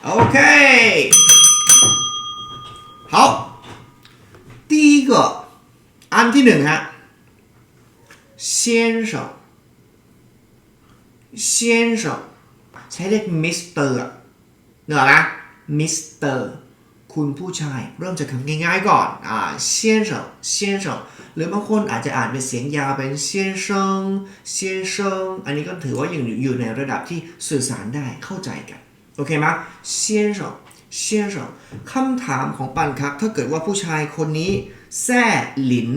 OK，好，第一个อันที่หนึ่งฮะ先生先生ใช้เรียกมิสเตอร์เหนือนะมิสเตอร์คุณผู้ชาย เริ่มจากคำง่ายๆก่อนอ่า先生先生หรือบางคนอาจจะอ่านเป็นเสียงยาวเป็น先生先生อันนี้ก็ถือว่ายังอยู่ในระดับที่สื่อสารได้เข้าใจกัน โอเคไหม先生先生คำถามของปันครับ ถ้าเกิดว่าผู้ชายคนนี้แซ่หลิน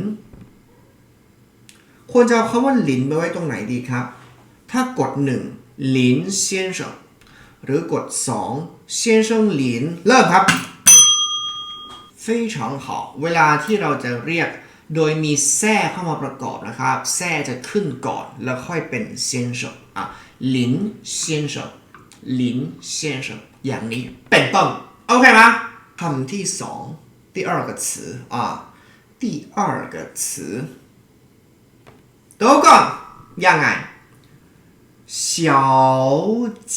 ควรจะเอาคำว่าหลินไปไว้ตรงไหนดีครับ ถ้ากด 1 หลิน先生หรือกด 2 先生หลิน เริ่มครับ非常好เวลาที่เราจะเรียกโดยมีแซ่เข้ามาประกอบนะครับ แซ่จะขึ้นก่อนแล้วค่อยเป็น先生อ่ะหลิน先生 หลิน先生อย่างนี้เป็นต้นโอเคไหมคำที่สอง第二个词啊第二个词ดูก่อนยังไง小姐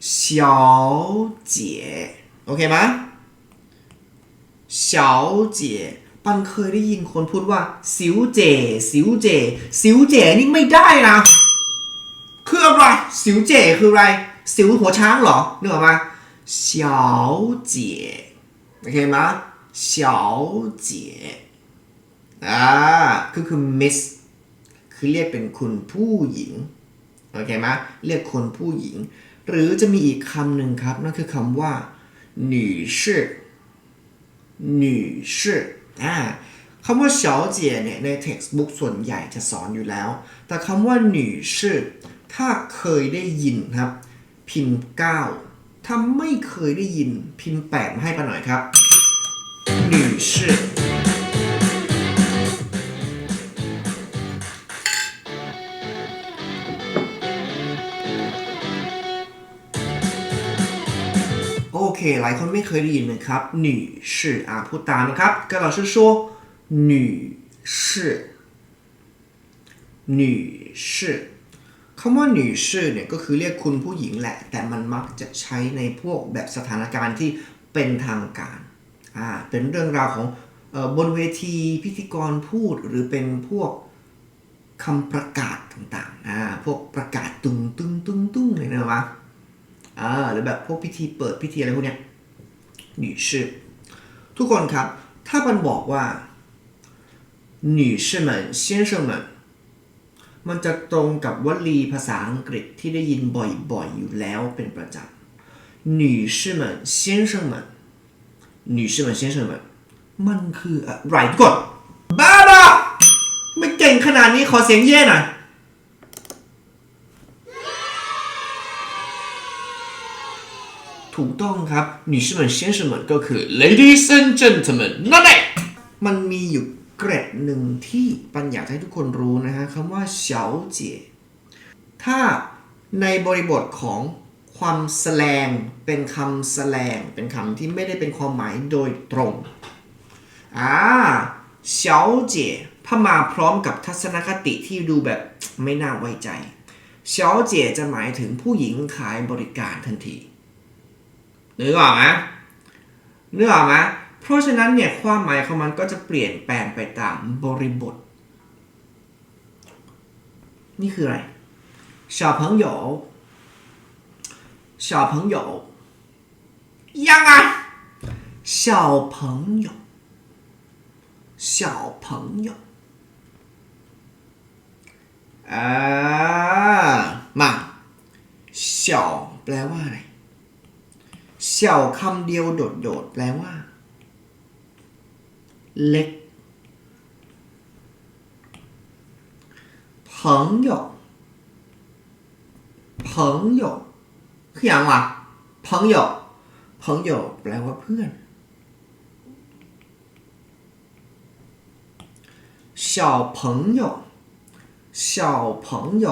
小姐โอเคไหม小姐ปันเคยได้ยินคนพูดว่าสิวเจสิวเจสิวเจนี่ไม่ได้นะ คืออะไร สิวเจคืออะไร สิวหัวช้างเหรอนึกออกมา小姐โอเคไหม小姐อ่าคือคือ miss คือเรียกเป็นคุณผู้หญิง โอเคไหมเรียกคนผู้หญิง หรือจะมีอีกคำหนึ่งครับ นั่นคือคำว่า女士女士อ่าคำว่า小姐เนี่ยใน textbook ส่วนใหญ่จะสอนอยู่แล้ว แต่คำว่า女士 ถ้าเคยได้ยินครับ พิมพ์ 9 ถ้าไม่เคยได้ยินพิมพ์ 8 มาให้ป้หน่อยครับหนึ่งชื่โอเคหลายคนไม่เคยได้ยินนะครับหนึ่งชื่ออะพูดตามนะครับก็เราชื่อชัวหนึ่งชื่หนึ่งชื่ คำว่า女士เนี่ยก็คือเรียกคุณผู้หญิงแหละ แต่มันมักจะใช้ในพวกแบบสถานการณ์ที่เป็นทางการอ่าเป็นเรื่องราวของเออบนเวทีพิธีกรพูดหรือเป็นพวกคำประกาศต่างๆอ่าพวกประกาศตุ้งตุ้งตุ้งตุ้งเลยนะวะ อ่าหรือแบบพวกพิธีเปิดพิธีอะไรพวกเนี้ย女士ทุกคนครับ ถ้ามันบอกว่า女士们先生们 มันจะตรงกับวลีภาษาอังกฤษที่ได้ยินบ่อยๆอยู่แล้วเป็นประจำ女士们先生们女士们先生们มันคืออะไรทุกคนบ้าบ้าไม่เก่งขนาดนี้ขอเสียงเย่หน่อย ถูกต้องครับ女士们先生们ก็คือ ladies and gentlemen นั่นเองมันมีอยู่ เกร็ดหนึ่งที่ปัญญาให้ทุกคนรู้นะฮะคำว่าเฉาเจี๋ยถ้าในบริบทของความแสลงเป็นคำแสลงเป็นคำที่ไม่ได้เป็นความหมายโดยตรงอ่าเฉาเจี๋ยถ้ามาพร้อมกับทัศนคติที่ดูแบบไม่น่าไว้ใจเฉาเจี๋ยจะหมายถึงผู้หญิงขายบริการทันทีนึกออกไหมนึกออกไหม เพราะฉะนั้นเนี่ยความหมายของมันก็จะเปลี่ยนแปลงไปตามบริบท นี่คืออะไร小朋友小朋友ยังไง小朋友小朋友อ่ามา小แปลว่าอะไร เสี่ยวคำเดียวโดดๆ แปลว่า เล็ก朋友朋友คืออย่างวะ朋友朋友แปลว่าเพื่อน小朋友小朋友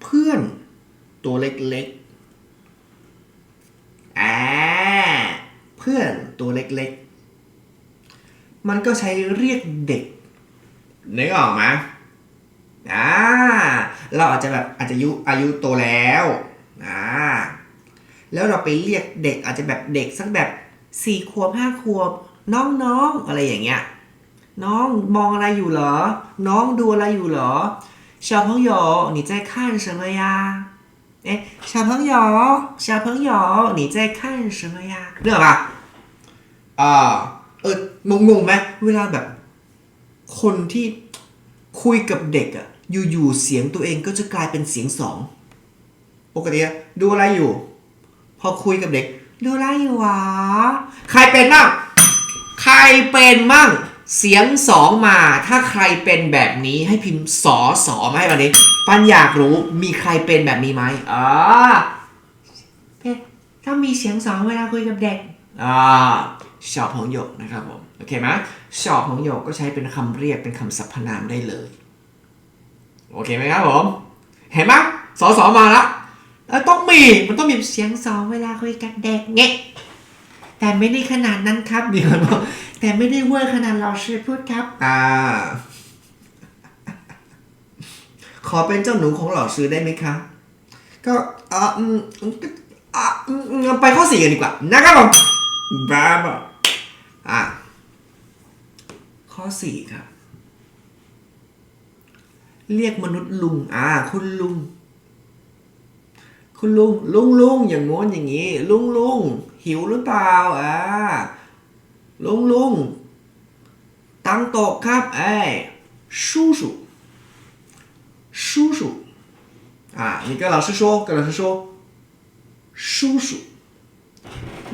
เพื่อน ตัวเล็กๆ อ่าเพื่อนตัวเล็กๆ มันก็ใช้เรียกเด็กนึกออกไหมอ่าเราอาจจะแบบอาจจะอายุอายุโตแล้วอ่า แล้วเราไปเรียกเด็กอาจจะแบบเด็กสักแบบสี่ขวบห้าขวบ น้องๆอะไรอย่างเงี้ย น้องมองอะไรอยู่เหรอ น้องดูอะไรอยู่เหรอ小朋友你在看什么呀เอ๊ะ小朋友小朋友你在看什么呀เรื่องปะอ่า เอองงๆไหมเวลาแบบ คนที่คุยกับเด็กอะอยู่ๆเสียงตัวเองก็จะกลายเป็นเสียงสองปกติอะดูอะไรอยู่ พอคุยกับเด็ก ดูอะไรอยู่วะใครเป็นมั่งใครเป็นมั่งเสียงสองมา ถ้าใครเป็นแบบนี้ให้พิมพ์สอสอมาให้วันนี้ ปันอยากรู้มีใครเป็นแบบนี้ไหมอ่าถ้ามีเสียงสองเวลาคุยกับเด็กอ่า 小朋友นะครับผม โอเคไหม小朋友ก็ใช้เป็นคำเรียกเป็นคำสรรพนามได้เลย โอเคไหมครับผม เห็นไหมสอสอมาแล้วแล้วต้องมี มันต้องมีเสียงสองเวลาคุยกับเด็กเงี้ยแต่ไม่ได้ขนาดนั้นครับ เดี๋ยวบอกแต่ไม่ได้เวอร์ขนาดเราชื่อพูดครับ อ่า ขอเป็นเจ้าหนูของหล่อซื้อได้ไหมคะ ก็อ่าอืมก็อ่าอืมอืมไปข้อสี่กันดีกว่า นะครับผมบ้าบอ อ่ะ ข้อสี่ครับ เรียกมนุษย์ลุง อ่า คุณลุง คุณลุง ลุงลุงอย่างโน้นอย่างนี้ ลุงลุงหิวหรือเปล่า อ่า ลุงลุงตังโตกครับไอ้ย叔叔叔叔อ่านี่ก็老师说跟老师说叔叔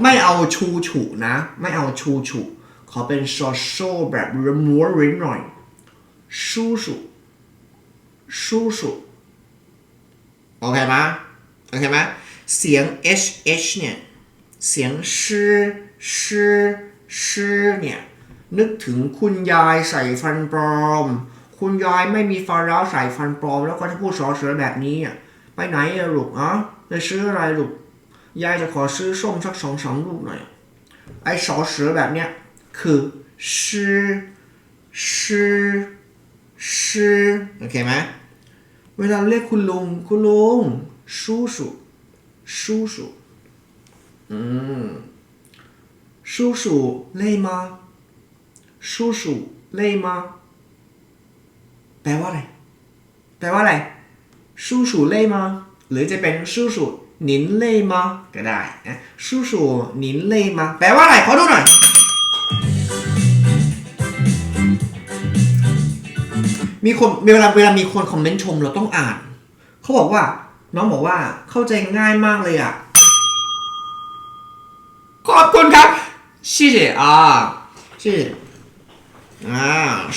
ไม่เอาชูฉูนะ ไม่เอาชูฉูขอเป็นโซโชแบบม้วนริ้หน่อยชูชูชูชูโอเคไหมโอเคไหมเสียง h h เนี่ย เสียงชื่อชื่อชื่อเนี่ย นึกถึงคุณยายใส่ฟันปลอม คุณยายไม่มีฟันแล้วใส่ฟันปลอม แล้วก็จะพูดสอเสือแบบนี้อะไปไหนลูกอ๋อจะซื้ออะไรลูก ยายจะขอซื้อส้มสักสองสามลูกหน่อย ไอ้สอเสือแบบเนี้ยคือชื่อชื่อชื่อโอเคไหมเวลาเรียกคุณลุง คุณลุง叔叔叔叔嗯叔叔累吗叔叔累吗แปลว่าอะไร แปลว่าอะไร叔叔累吗หรือจะเป็น นินเล่มาก็ได้นะชูชูนินเล่มาแปลว่าอะไรขอดูหน่อยมีคนเวลาเวลามีคนคอมเมนต์ชมเราต้องอ่าน เขาบอกว่า น้องบอกว่าเข้าใจง่ายมากเลยอะ ขอบคุณครับชิเจอ่าชิเจอ่า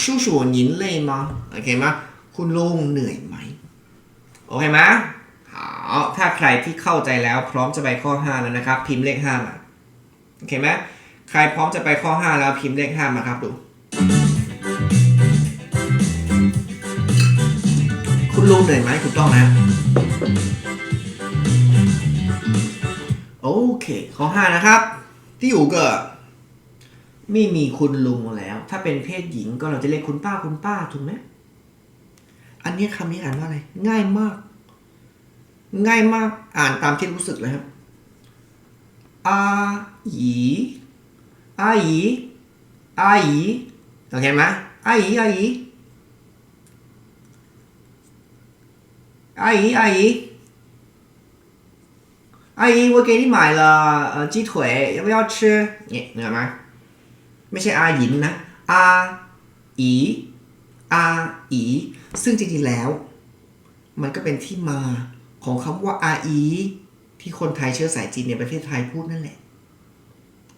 ชูชูนินเล่มาโอเคไหมคุณลุงเหนื่อยไหม โอเคไหม เอถ้าใครที่เข้าใจแล้วพร้อมจะไปข้อ 5 แล้วนะครับ พิมพ์เลข 5 มาโอเคไหมใครพร้อมจะไปข้อ 5 แล้วพิมพ์เลข 5 มาครับดู คุณลุงเหนื่อยไหมถูกต้องนะ โอเค ข้อ 5 นะครับ ที่อยู่ก็ไม่มีคุณลุงแล้ว ถ้าเป็นเพศหญิงก็เราจะเรียกคุณป้าคุณป้าถูกไหมอันนี้คำนี้อ่านว่าอะไร ง่ายมาก ง่ายมากอ่านตามที่รู้สึกเลยครับอาหยีอาหยีอาหยีโอเคไหมอาหยีอาหยี阿姨，阿姨，阿姨，我给你买了呃鸡腿，要不要吃？你明白吗？ไม่ใช่อาหยินนะ อาอีอาอีซึ่งจริงๆแล้ว มันก็เป็นที่มา ของคำว่าอาอีที่คนไทยเชื้อสายจีนในประเทศไทยพูดนั่นแหละ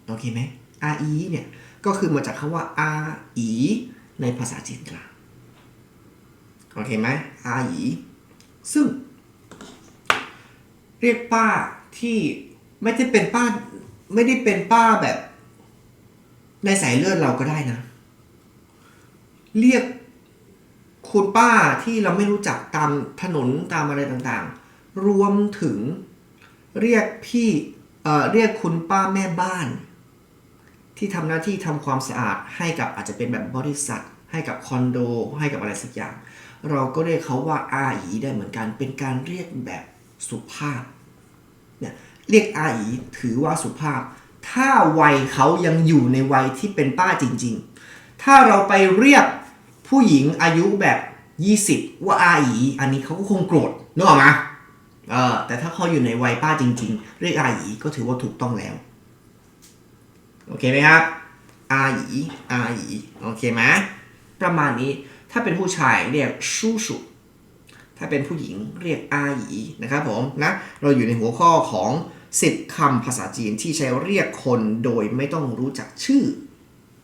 โอเคไหมอาอีเนี่ย ก็คือมาจากคำว่าอาอีในภาษาจีนกลาง โอเคไหมอาอีซึ่ง เรียกป้าที่ไม่ได้เป็นป้า ไม่ได้เป็นป้าแบบ ในสายเลือดเราก็ได้นะ เรียกคุณป้าที่เราไม่รู้จักตามถนนตามอะไรต่างๆ รวมถึงเรียกพี่เอ่อเรียกคุณป้าแม่บ้าน ที่ทำหน้าที่ทำความสะอาดให้กับอาจจะเป็นแบบบริษัท ให้กับคอนโด ให้กับอะไรสักอย่าง เราก็เรียกเขาว่าอาหยีได้เหมือนกัน เป็นการเรียกแบบสุภาพเนี่ยเรียกอาอีถือว่าสุภาพ ถ้าวัยเขายังอยู่ในวัยที่เป็นป้าจริง ๆ ถ้าเราไปเรียกผู้หญิงอายุแบบ 20 ว่าอาอีอันนี้เขาก็คงโกรธนึกออกไหม แต่ถ้าเขาอยู่ในวัยป้าจริง ๆ เรียกอาอีก็ถือว่าถูกต้องแล้ว โอเคไหมครับ อาอีอาอีโอเคไหมประมาณนี้ถ้าเป็นผู้ชายเรียกชูชูถ้าเป็นผู้หญิงเรียกอาหยีนะครับผมนะเราอยู่ในหัวข้อของ10คำภาษาจีนที่ใช้เรียกคนโดยไม่ต้องรู้จักชื่อ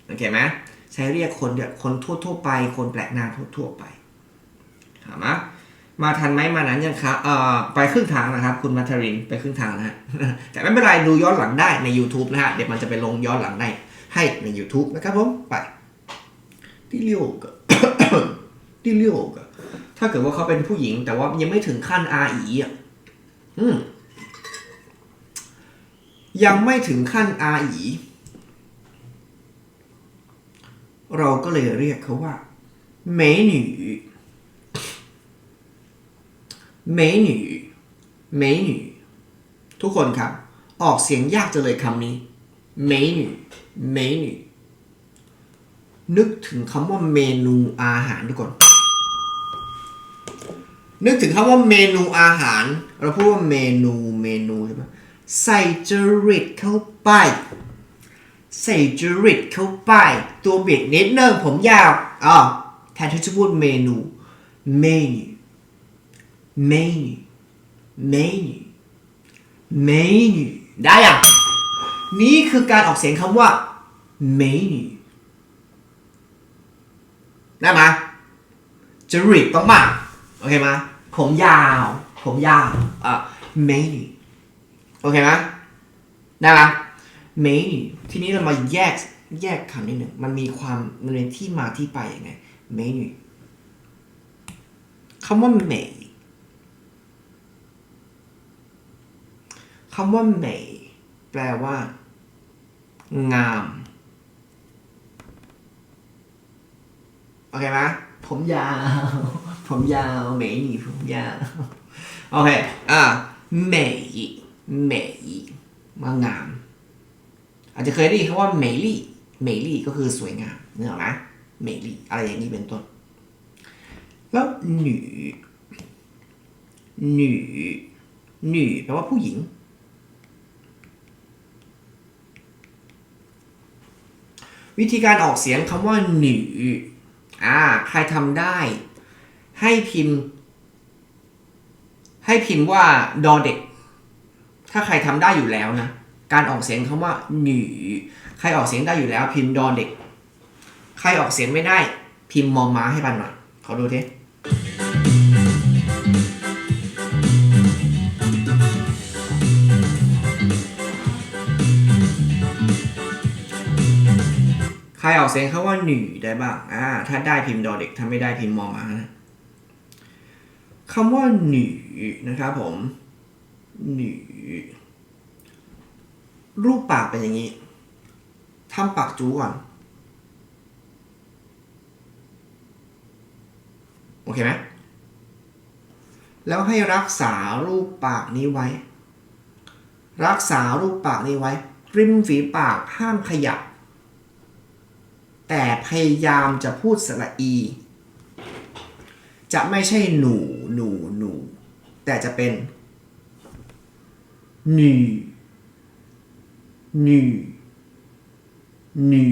โอเคไหมใช้เรียกคนแบบคนทั่วๆไป คนแปลกหน้าทั่วๆไปถามมาม มาทันไหมมานั้นยังครับเอ่อไปครึ่งทางนะครับคุณมัทรินไปครึ่งทางนะฮะแต่ไม่เป็นไรดูย้อนหลังได้ใน YouTube นะฮะเดี๋ยวมันจะไปลงย้อนหลังได้ให้ใน YouTube นะครับผมไปที่เลี้ยวกที่เลี้ยวกถ้าเกิดว่าเขาเป็นผู้หญิง แต่ว่ายังไม่ถึงขั้นอาอีอะอืมยังไม่ถึงขั้นอาอีเราก็เลยเรียกเขาว่าเมหนู เมหนูเมหนูทุกคนครับ ออกเสียงยากจังเลยคำนี้เมหนูเมหนูนึกถึงคำว่าเมนูอาหารทุกคน นึกถึงคำว่าเมนูอาหาร เราพูดว่าเมนูเมนูใช่ไหมใส่จริตเข้าไป ใส่จริตเข้าไป ตัวเบิดนิดนึงผมยาวอ๋อแทนที่จะพูดเมนูเมนู เมนูเมนูเมนูได้ยังนี่คือการออกเสียงคำว่าเมนูได้ไหมจริตต้องมาโอเคไหมผมยาว ผมยาวอะ many โอเคไหมได้ไหม many ทีนี้เรามาแยกแยกคำนิดหนึ่งมันมีความมันมีที่มาที่ไปยังไง many คำว่า may คำว่า may แปลว่า งามโอเคไหมผมยาว ผมยาวเหมยหนีผมยาวโอเคอ่าเหมยเหมยว่างาม อาจจะเคยได้ยินคำว่าเหมยลี่เหมยลี่ก็คือสวยงามนึกออกไหมเหมยลี่อะไรอย่างนี้เป็นต้น แล้วหนูหนูหนูแปลว่าผู้หญิง วิธีการออกเสียงคำว่าหนูอ่าใครทำได้ ให้พิมพ์ ให้พิมพ์ว่าดอเด็ก ถ้าใครทำได้อยู่แล้วนะ การออกเสียงคำว่าหนูใครออกเสียงได้อยู่แล้ว พิมพ์ดอเด็ก ใครออกเสียงไม่ได้ พิมพ์มอม้าให้ปันหน่อยขอดูที ครออกเสียงคำว่าหนูได้บ้างอ่าถ้าได้พิมพ์ดอเด็กถ้าไม่ได้พิมพ์มอมานะคำว่าหนูนะครับผมหนูรูปปากเป็นอย่างนี้ทำปากจูก่อน โอเคไหมแล้วให้รักษารูปปากนี้ไว้ รักษารูปปากนี้ไว้ ริมฝีปากห้ามขยับ แต่พยายามจะพูดสระอี จะไม่ใช่หนู หนู หนู แต่จะเป็นหนูหนูหนู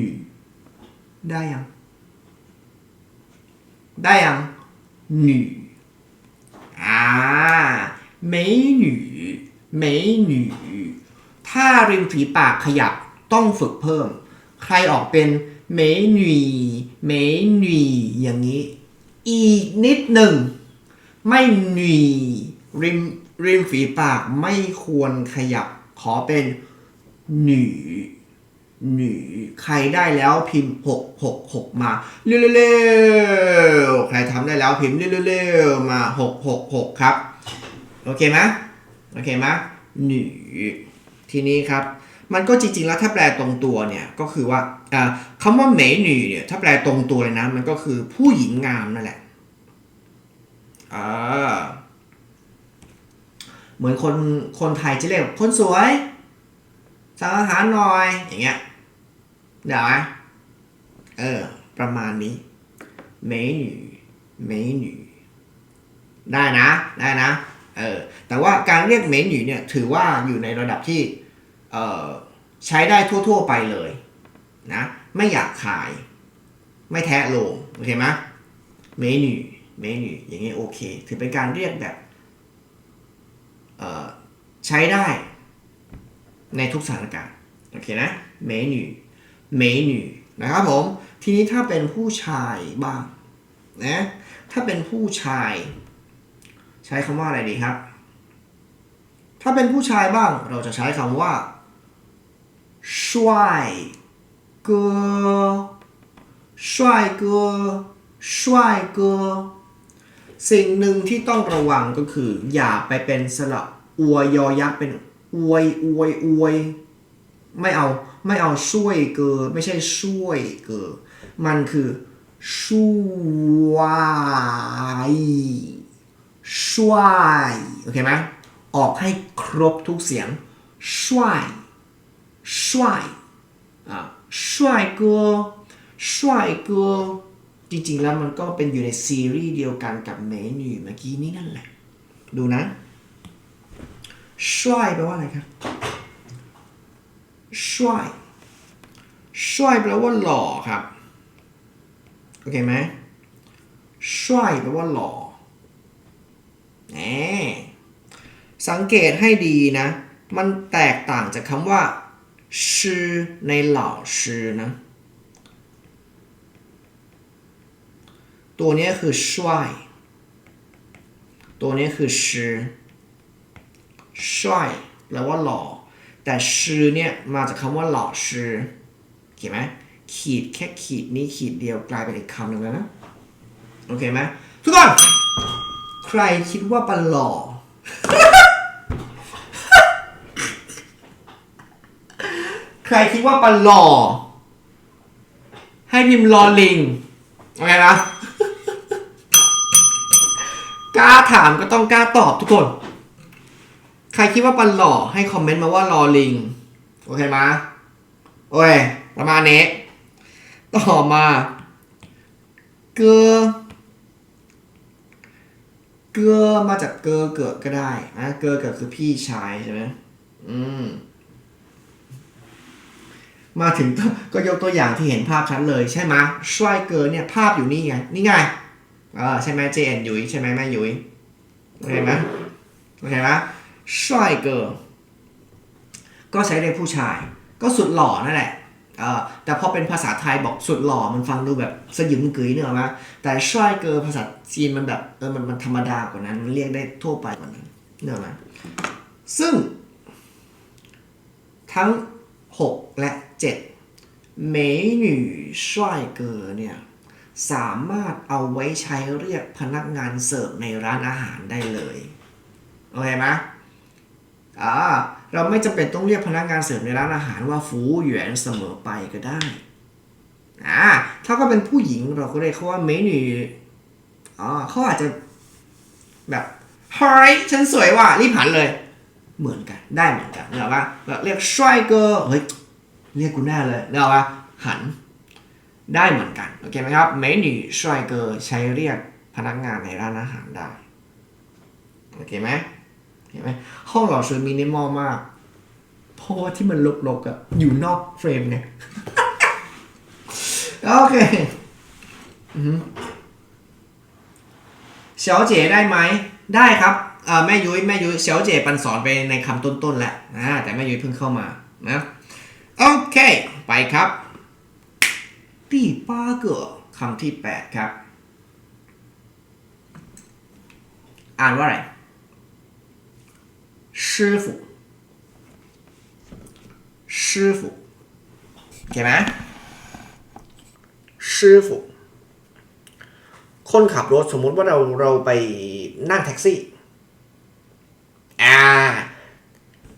ได้ยัง ได้ยังหนูอ่า美女美女ถ้าริมฝีปากขยับต้องฝึกเพิ่ม ใครออกเป็น เมหนีเมหนีอย่างนี้ อีกนิดหนึ่ง ไม่หนีริมริมฝีปากไม่ควรขยับ ขอเป็นหนีหนีใครได้แล้วพิมพ์หกหกหกมาเร็วๆใครทำได้แล้วพิมพ์เร็วๆมาหกหกหกครับ โอเคไหมโอเคไหมหนีทีนี้ครับ มันก็จริงๆ แล้วถ้าแปลตรงตัวเนี่ยก็คือว่าคำว่าเมหนีเนี่ยถ้าแปลตรงตัวเลยนะ มันก็คือผู้หญิงงามนั่นแหละเหมือนคนคนไทยจะเรียกคนสวยสั่งอาหารหน่อยอย่างเงี้ยเดี๋ยวเออ ประมาณนี้เมนูเมนูได้นะ ได้นะ เออ แต่ว่าการเรียกเมนูเนี่ย ถือว่าอยู่ในระดับที่ ใช้ได้ทั่ว ๆ ไปเลยนะไม่อยากขาย ไม่แทะโลงโอเคไหมเมนูเมนูอย่างนี้โอเค ถือเป็นการเรียกแบบใช้ได้ในทุกสถานการณ์โอเคนะเมนูเมนูนะครับผม ทีนี้ถ้าเป็นผู้ชายบ้างนะถ้าเป็นผู้ชาย ใช้คำว่าอะไรดีครับ ถ้าเป็นผู้ชายบ้างเราจะใช้คำว่า 帅哥帅哥帅哥สิ่งหนึ่งที่ต้องระวังก็คือ อย่าไปเป็นสระอวยยอยักษ์เป็นอวยอวยอวยไม่เอาไม่เอาช่วยเกอไม่ใช่ช่วยเกอมันคือช่วยช่วยโอเคไหมออกให้ครบทุกเสียงช่วย ช่วยอ่าช่วยเกอช่วยเกอจริงๆแล้วมันก็เป็นอยู่ในซีรีส์เดียวกันกับเมนูเมื่อกี้นี้นั่นแหละ ดูนะช่วยแปลว่าอะไรครับช่วยช่วยแปลว่าหล่อครับ โอเคไหมช่วยแปลว่าหล่อแหมสังเกตให้ดีนะ มันแตกต่างจากคำว่า ชื่อในเหล่าชื่อนะ ตัวนี้คือช่วยตัวนี้คือชื่อช่วยแปลว่าหล่อ แต่ชื่อเนี่ยมาจากคำว่าหล่อชื่อเห็นไหมขีดแค่ขีดนี้ขีดเดียวกลายเป็นอีกคำหนึ่งแล้วนะ โอเคไหมทุกคน ใครคิดว่าปันหล่อ ครคิดว่าปันหล่อ ให้พิมพ์ลอลิงโอเคนะ กล้าถามก็ต้องกล้าตอบทุกคน ใครคิดว่าปันหล่อให้คอมเมนต์มาว่ารอลิง โอเคไหมโอเคประมาณนี้ ต่อมา เกอเกลือมาจากเกอเกิดก็ได้นะเกอเกิดคือพี่ชายใช่ไหมอืม มาถึงก็ยกตัวอย่างที่เห็นภาพชัดเลยใช่ไหมช่วยเกอเนี่ยภาพอยู่นี่ไง นี่ไงเออใช่ไหมเจนยุ้ยใช่ไหมแม่ยุ้ยโอเคไหมโอเคไหมช่วยเกอก็ใช้ในผู้ชาย ก็สุดหล่อนั่นแหละเออแต่พอเป็นภาษาไทยบอกสุดหล่อมันฟังดูแบบสยิมกึ๋ยเนอะมะแต่ช่วยเกอภาษาจีนมันแบบเออมันมันธรรมดากว่านั้นมันเรียกได้ทั่วไปกว่านั้นเนอะมะซึ่ง ทั้ง 6 และ 7เมหนูช่วยเกอเนี่ยสามารถเอาไว้ใช้เรียกพนักงานเสิร์ฟในร้านอาหารได้เลยโอเคไหมอ่าเราไม่จำเป็นต้องเรียกพนักงานเสิร์ฟในร้านอาหารว่าฟูหยวนเสมอไปก็ได้อ่าถ้าก็เป็นผู้หญิงเราก็เรียกเขาว่าเมนูอ๋อเขาอาจจะแบบเฮ้ยฉันสวยว่ะรีบหันเลย เหมือนกันได้เหมือนกันเนกอะปะแบบเรียกช่วยเกอเฮ้ย เรียกกูแน่เลยเนกอะปะหันได้เหมือนกัน โอเคไหมครับเมนูช่วยเกอร์ใช้เรียกพนักงานในร้านอาหารได้ โอเคไหมเห็นไหมห้องเราสวยมินิมอลมาก เพราะว่าที่มันลกๆอะอยู่นอกเฟรมไงโอเคอืมเฉาเจ๋ได้ไหม ได้ครับเออแม่ยุ้ยแม่ยุ้ยเฉาเจ๋ปันสอนไปในคำต้นๆแหล้วนะแต่แม่ยุ้ยเพิ่งเข้ามานะ โอเค ไปครับที่ป้าเกอคำที่ 8 ครับ อ่านว่าอะไร 师傅师傅เห็นไหม师傅คนขับรถสมมุติว่าเราเราไปนั่งแท็กซี่ อ่า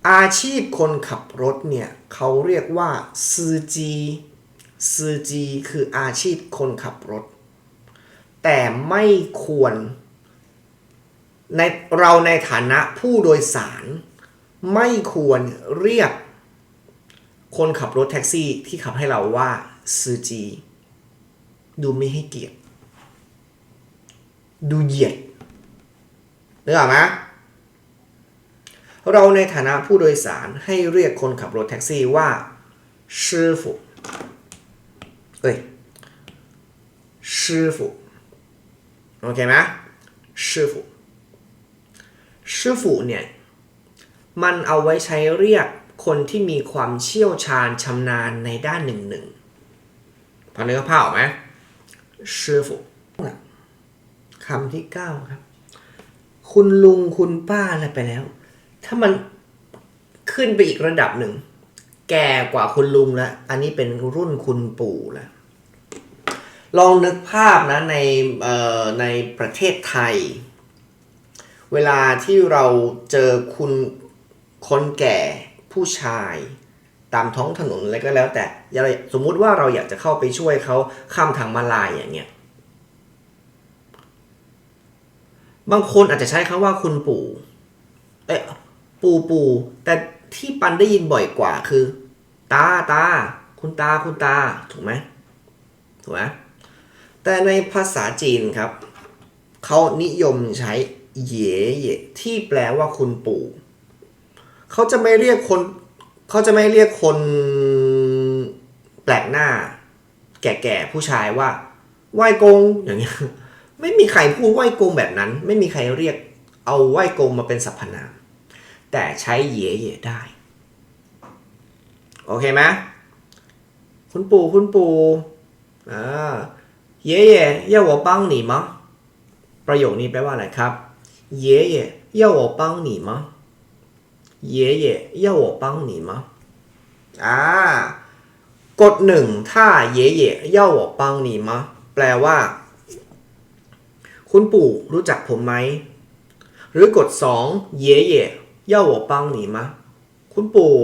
อาชีพคนขับรถเนี่ยเขาเรียกว่าซูจีซูจีคืออาชีพคนขับรถ แต่ไม่ควรในเราในฐานะผู้โดยสาร ไม่ควรเรียกคนขับรถแท็กซี่ที่ขับให้เราว่าซือจี ดูไม่ให้เกียรติ ดูเหยียดนึกออกไหม เราในฐานะผู้โดยสารให้เรียกคนขับรถแท็กซี่ว่าชื่อฝูเอ้ยชื่อฝูโอเคไหมชื่อฝูชื่อฝูเนี่ย มันเอาไว้ใช้เรียกคนที่มีความเชี่ยวชาญชำนาญในด้านหนึ่งหนึ่งพอเนึกภาออกไหมชื่อฝูคำที่9ครับ คุณลุงคุณป้าอะไรไปแล้ว ถ้ามันขึ้นไปอีกระดับหนึ่ง แก่กว่าคุณลุงแล้ว อันนี้เป็นรุ่นคุณปู่แล้ว ลองนึกภาพนะในในประเทศไทย เวลาที่เราเจอคุณคนแก่ผู้ชายตามท้องถนนอะไรก็แล้ว แต่สมมุติว่าเราอยากจะเข้าไปช่วยเขาข้ามทางมาลายอย่างเงี้ย บางคนอาจจะใช้คำว่าคุณปู่ เอ๊ะ ปู่ปู่แต่ที่ปันได้ยินบ่อยกว่าคือ ตาตา คุณตาคุณตา ถูกไหมถูกไหมแต่ในภาษาจีนครับ เขานิยมใช้เย่เย่ที่แปลว่าคุณปู่เขาจะไม่เรียกคนเขาจะไม่เรียกคนแปลกหน้า แก่ๆผู้ชายว่าไหวกงอย่างเงี้ยไม่มีใครพูดไหวกงแบบนั้น ไม่มีใครเรียกเอาไหวกงมาเป็นสรรพนาม แต่ใช้เย่เย่ได้ โอเคไหมคุณปู่คุณปู่อ่าเย่เย่要我帮你吗ประโยคนี้แปลว่าอะไรครับเย่เย่要我帮你吗เย่เย่要我帮你吗อ่ากดหนึ่งถ้าเย่เย่要我帮你吗แปลว่า คุณปู่รู้จักผมไหม หรือกดสองเย่เย่ 要我帮你吗คุณปู่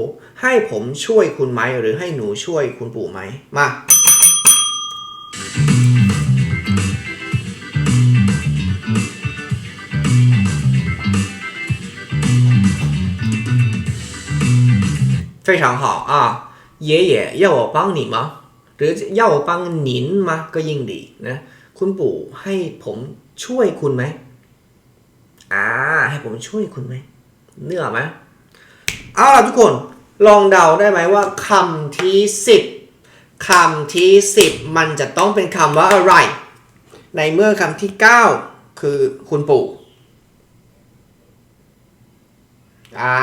ให้ผมช่วยคุณไหม หรือให้หนูช่วยคุณปู่ไหม มา 非常好啊爷爷要我帮你吗หรือ要我帮您吗ก็ยิ่งดีนะ คุณปู่ให้ผมช่วยคุณไหมอ่า ให้ผมช่วยคุณไหม เนื้อไหมเอาล่ะทุกคนลองเดาได้ไหมว่าคำที่สิบคำที่สิบมันจะต้องเป็นคำว่าอะไร ในเมื่อคำที่เก้าคือคุณปู่อ่า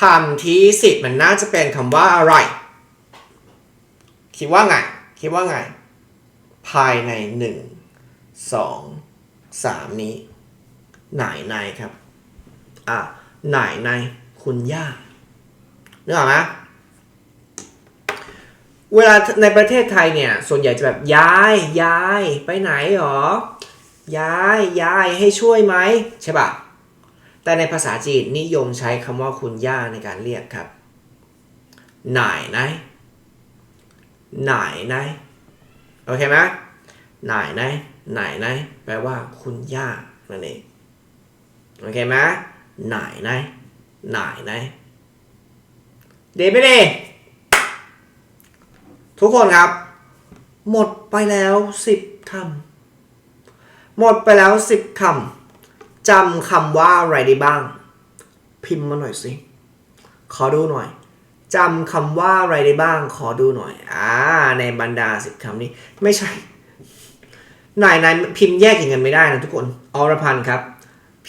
คำที่สิบมันน่าจะเป็นคำว่าอะไร คิดว่าไง คิดว่าไง ภายในหนึ่งส องสามนี้ไหนในครับ อะไหนในคุณย่านึกออกไหมเวลาในประเทศไทยเนี่ย ส่วนใหญ่จะแบบยายยายไปไหนหรอยายยายให้ช่วยไหมใช่ปะแต่ในภาษาจีนนิยมใช้คำว่าคุณย่าในการเรียกครับ หน่ายนายหน่ายนายโอเคไหมหน่ายนายหน่ายนายแปลว่าคุณย่านั่นเอง โอเคไหมหน่ายนายหน่ายนายเดไม่เดทุกคนครับ หมดไปแล้วสิบคำหมดไปแล้วสิบคำจำคำว่าอะไรได้บ้าง พิมพ์มาหน่อยสิ ขอดูหน่อยจำคำว่าอะไรได้บ้าง ขอดูหน่อย อ่า ในบรรดาสิบคำนี้ ไม่ใช่นายนายพิมพ์แยกอย่างนั้นไม่ได้นะทุกคนอรพันธ์ครับ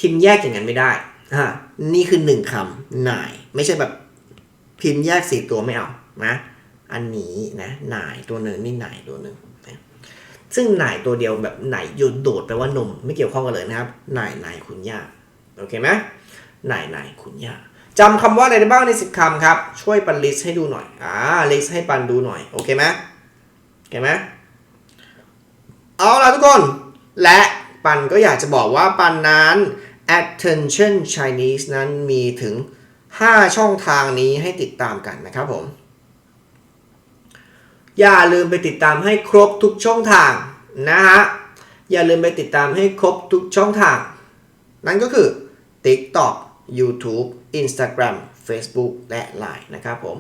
พิมพ์แยกอย่างนั้นไม่ได้อ่านี่คือหนึ่งคำนายไม่ใช่แบบพิมพ์แยกสี่ตัวไม่เอานะอันนี้นะนายตัวหนึ่งนี่นายตัวหนึ่งนะซึ่งหนายตัวเดียวแบบไหนโยนโดดแปลว่านมไม่เกี่ยวข้องกันเลยนะครับหนายนายคุณย่าโอเคไหมหนายนายคุณย่าจำคำว่าอะไรได้บ้างในสิบคำครับ ช่วยปันลิสให้ดูหน่อยอ่าลิสให้ปันดูหน่อยโอเคไหมโอเคไหมเอาละทุกคน และปันก็อยากจะบอกว่าปันนั้น attention Chinese นั้นมีถึง 5 ช่องทางนี้ให้ติดตามกันนะครับผม อย่าลืมไปติดตามให้ครบทุกช่องทางนะฮะ อย่าลืมไปติดตามให้ครบทุกช่องทาง นั่นก็คือ TikTok YouTube Instagram Facebook และ Line นะครับผม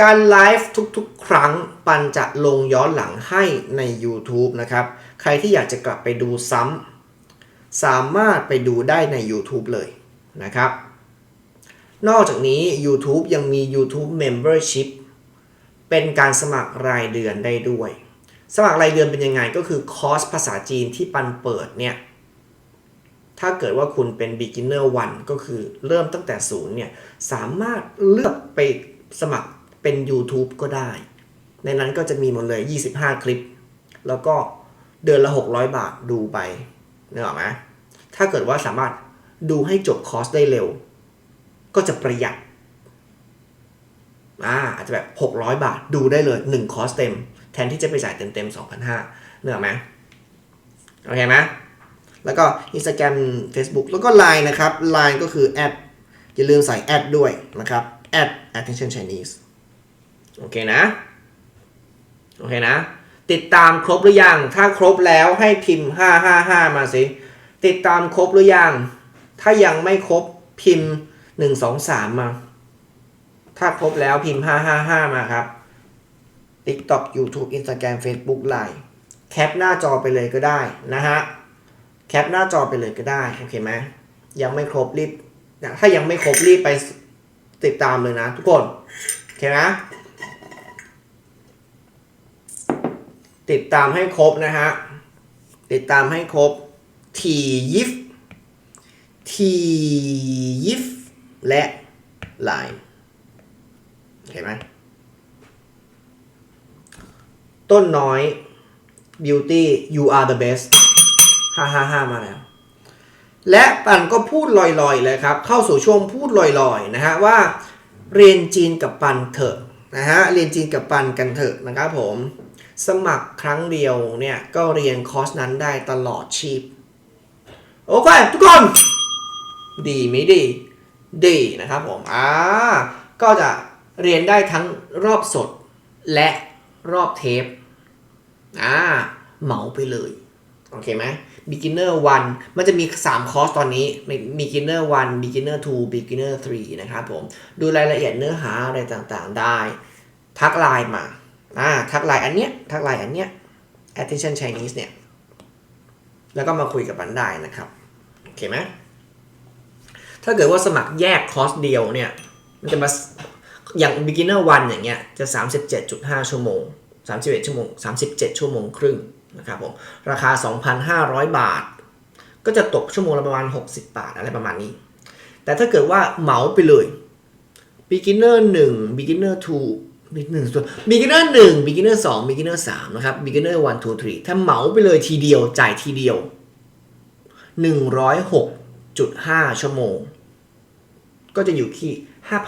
การไลฟ์ทุกๆ ครั้งปันจะลงย้อนหลังให้ใน YouTube นะครับ ใครที่อยากจะกลับไปดูซ้ำ สามารถไปดูได้ใน YouTube เลยนะครับ นอกจากนี้ YouTube ยังมี YouTube Membership เป็นการสมัครรายเดือนได้ด้วย สมัครรายเดือนเป็นยังไงก็คือคอร์สภาษาจีนที่ปันเปิดเนี่ย ถ้าเกิดว่าคุณเป็น beginner 1ก็คือเริ่มตั้งแต่ศูนย์เนี่ย สามารถเลือกไปสมัครเป็น YouTube ก็ได้ ในนั้นก็จะมีหมดเลย 25 คลิป แล้วก็เดือนละ 600 บาทดูไป นึกออกไหมถ้าเกิดว่าสามารถดูให้จบคอร์สได้เร็ว ก็จะประหยัดอ่าอาจจะแบบ 600 บาทดูได้เลย 1 คอร์สเต็ม แทนที่จะไปจ่ายเต็มเต็มๆ2,500เนกอไหมโอเคไหมแล้วก็ Instagram Facebook แล้วก็ Line นะครับ Line ก็คือแอดอย่าลืมใส่แอดด้วยนะครับ at attention Chinese โอเคนะ โอเคนะ ติดตามครบหรือยัง ถ้าครบแล้วให้พิมพ์ 555 มาสิ ติดตามครบหรือยัง ถ้ายังไม่ครบพิมพ์ 123 มา ถ้าครบแล้วพิมพ์ 555 มาครับ TikTok YouTube Instagram Facebook Line แคปหน้าจอไปเลยก็ได้นะฮะ แคปหน้าจอไปเลยก็ได้ โอเคไหมยังไม่ครบรีบ ถ้ายังไม่ครบรีบไปติดตามเลยนะทุกคน โอเคไหม ติดตามให้ครบนะฮะ ติดตามให้ครบทียิฟทียิฟและลน์เห็นไหมต้นน้อย beauty you are the best ห้าห้าห้ามาแล้ว และปันก็พูดลอยๆเลยครับ เข้าสู่ช่วงพูดลอยๆนะฮะว่าเรียนจีนกับปันเถอะนะฮะเรียนจีนกับปันกันเถอะนะครับผม สมัครครั้งเดียวเนี่ย ก็เรียนคอร์สนั้นได้ตลอดชีพ โอเค ทุกคน ดีไหมดี ดีนะครับผม อ่า ก็จะเรียนได้ทั้งรอบสดและรอบเทป อ่า เหมาไปเลย โอเคไหม beginner 1 มันจะมี 3 คอร์สตอนนี้ beginner 1 beginner 2 beginner 3 นะครับผม ดูรายละเอียดเนื้อหาอะไรต่างๆได้ ทักไลน์มา อ่าทักไลน์อันเนี้ยทักไลน์อันเนี้ย attention Chinese เนี่ย แล้วก็มาคุยกับบันได้นะครับ โอเคไหมถ้าเกิดว่าสมัครแยกคอร์สเดียวเนี่ย มันจะมาอย่าง beginner 1อย่างเงี้ยจะ 37.5 ชั่วโมง 31 ชั่วโมง 37 ชั่วโมงครึ่งนะครับผม ราคา 2,500 บาท ก็จะตกชั่วโมงละประมาณ 60 บาทอะไรประมาณนี้ แต่ถ้าเกิดว่าเหมาไปเลย beginner 1 beginner 2 beginner 2 beginner 1 beginner 2 beginner 3นะครับ beginner 1 2 3ถ้าเหมาไปเลยทีเดียวจ่ายทีเดียว 106.5 ชั่วโมง ก็จะอยู่ที่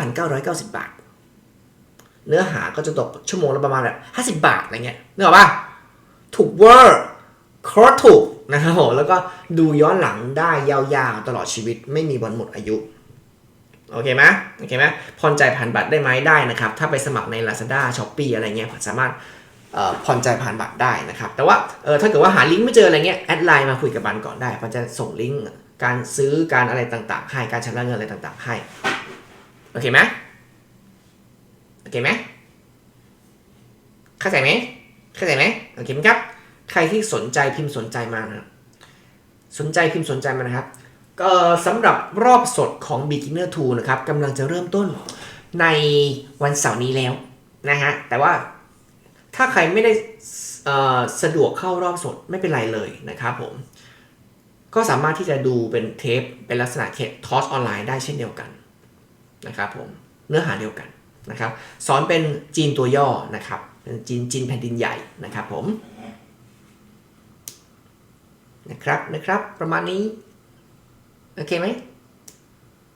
5,990 บาท เนื้อหาก็จะตกชั่วโมงละประมาณแบบ50 บาทอะไรเงี้ยนึกออกปะถูกเวอร์คอร์ถูกนะครับผมแล้วก็ดูย้อนหลังได้ยาวๆตลอดชีวิตไม่มีวันหมดอายุ โอเคไหมโอเคไหมผ่อนจ่ายผ่านบัตรได้ไหมได้นะครับ ถ้าไปสมัครใน Lazada s h o p e e อะไรเงี้ยสามารถผ่อนจ่ายผ่านบัตรได้นะครับ แต่ว่าถ้าเกิดว่าหาลิงก์ไม่เจออะไรเงี้ยแอดไลน์มาคุยกับบันก่อนได้บันจะส่งลิงก์การซื้อการอะไรต่างๆ ให้การชำระเงินอะไรต่างๆ ให้ โอเคไหมโอเคไหมเข้าใจไหมเข้าใจไหมโอเคไหมครับ ใครที่สนใจพิมพ์สนใจมานะครับสนใจพิมพ์สนใจมานะครับ สำหรับรอบสดของ beginner 2 นะครับกำลังจะเริ่มต้นในวันเสาร์นี้แล้วนะฮะ แต่ว่าถ้าใครไม่ได้สะดวกเข้ารอบสดไม่เป็นไรเลยนะครับผม ก็สามารถที่จะดูเป็นเทป เป็นลักษณะเทปทอสออนไลน์ได้เช่นเดียวกันนะครับผม เนื้อหาเดียวกันนะครับ สอนเป็นจีนตัวย่อนะครับ เป็นจีนจีนแผ่นดินใหญ่นะครับผม นะครับนะครับประมาณนี้ โอเคไหม